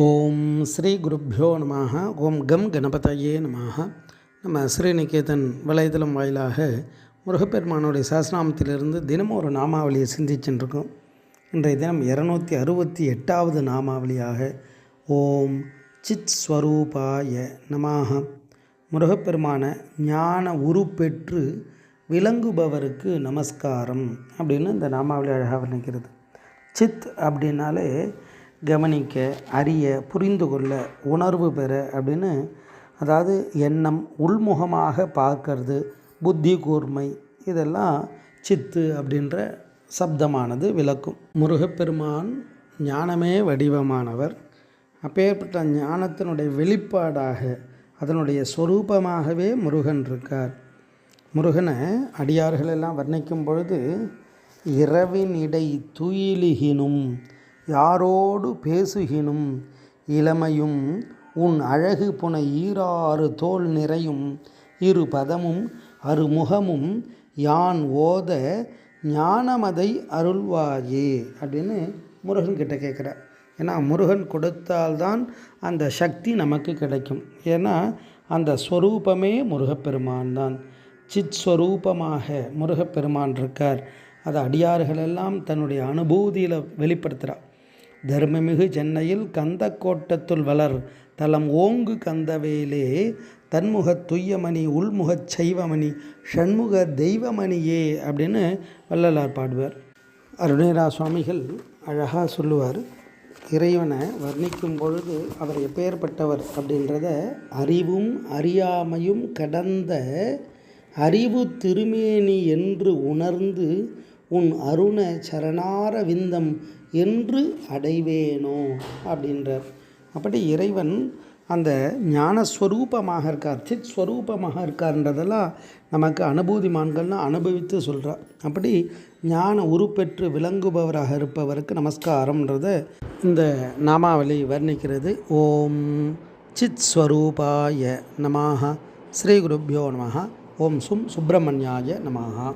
ஓம் ஸ்ரீ குருப்பியோ நமாக ஓம் கம் கணபதையே நமாக நம்ம ஸ்ரீநிகேதன் வலைதளம் வாயிலாக முருகப்பெருமானுடைய சாஸ்திராமத்திலிருந்து தினமும் ஒரு நாமாவளியை சிந்திச்சுருக்கோம் இன்றைய தினம் இரநூத்தி அறுபத்தி எட்டாவது நாமாவளியாக ஓம் சித் ஸ்வரூபாய நமாக முருகப்பெருமான ஞான உருப்பெற்று விளங்குபவருக்கு நமஸ்காரம் அப்படின்னு இந்த நாமாவளி அழகாக வர்ணிக்கிறது. சித் அப்படின்னாலே கவனிக்க அறிய புரிந்து கொள்ள உணர்வு பெற அப்படின்னு அதாவது எண்ணம் உள்முகமாக பார்க்கறது புத்தி கூர்மை இதெல்லாம் சித்து அப்படின்ற சப்தமானது விளக்கும். முருகப்பெருமான் ஞானமே வடிவமானவர். அப்பேற்பட்ட ஞானத்தினுடைய வெளிப்பாடாக அதனுடைய சொரூபமாகவே முருகன் இருக்கார். முருகனை அடியார்கள் எல்லாம் வர்ணிக்கும் பொழுது இரவினிடை துயிலுகினும் யாரோடு பேசுகினும் இளமையும் உன் அழகு புன ஈராறு தோல் நிறையும் இரு பதமும் அருமுகமும் யான் ஓத ஞானமதை அருள்வாயே அப்படின்னு முருகன் கிட்ட கேட்குறார். ஏன்னா முருகன் கொடுத்தால்தான் அந்த சக்தி நமக்கு கிடைக்கும். ஏன்னா அந்த ஸ்வரூபமே முருகப்பெருமான் தான். சித் ஸ்வரூபமாக முருகப்பெருமான் இருக்கார். அதை அடியார்களெல்லாம் தன்னுடைய அனுபூதியில் வெளிப்படுத்துகிறார் தர்மமிகு சென்னையில் கந்த கோட்டத்துள் வளர். தலம் ஓங்கு கந்தவேலே. தன்முக துய்யமணி உள்முகச் சைவமணி ஷண்முக தெய்வமணியே அப்படின்னு வள்ளலார் பாடுவார். அருணேரா சுவாமிகள் அழகாக சொல்லுவார். இறைவனை வர்ணிக்கும் பொழுது அவர் எப்பேற்பட்டவர் அப்படின்றத அறிவும் அறியாமையும் கடந்த அறிவு திருமேனி என்று உணர்ந்து உன் அருண சரணார விந்தம் என்று அடைவேனோ அப்படின்றார். அப்படி இறைவன் அந்த ஞானஸ்வரூபமாக இருக்கார் சித் ஸ்வரூபமாக இருக்கார்ன்றதெல்லாம் நமக்கு அனுபூதிமான்கள்லாம் அனுபவித்து சொல்கிறார் அப்படி ஞான உருப்பெற்று விளங்குபவராக இருப்பவருக்கு நமஸ்காரம்ன்றத இந்த நாமாவளி வர்ணிக்கிறது. ஓம் சித் ஸ்வரூபாய நமாக ஸ்ரீ குருப்பியோ நமஹா. ஓம் சும் சுப்பிரமணியாய நமஹா.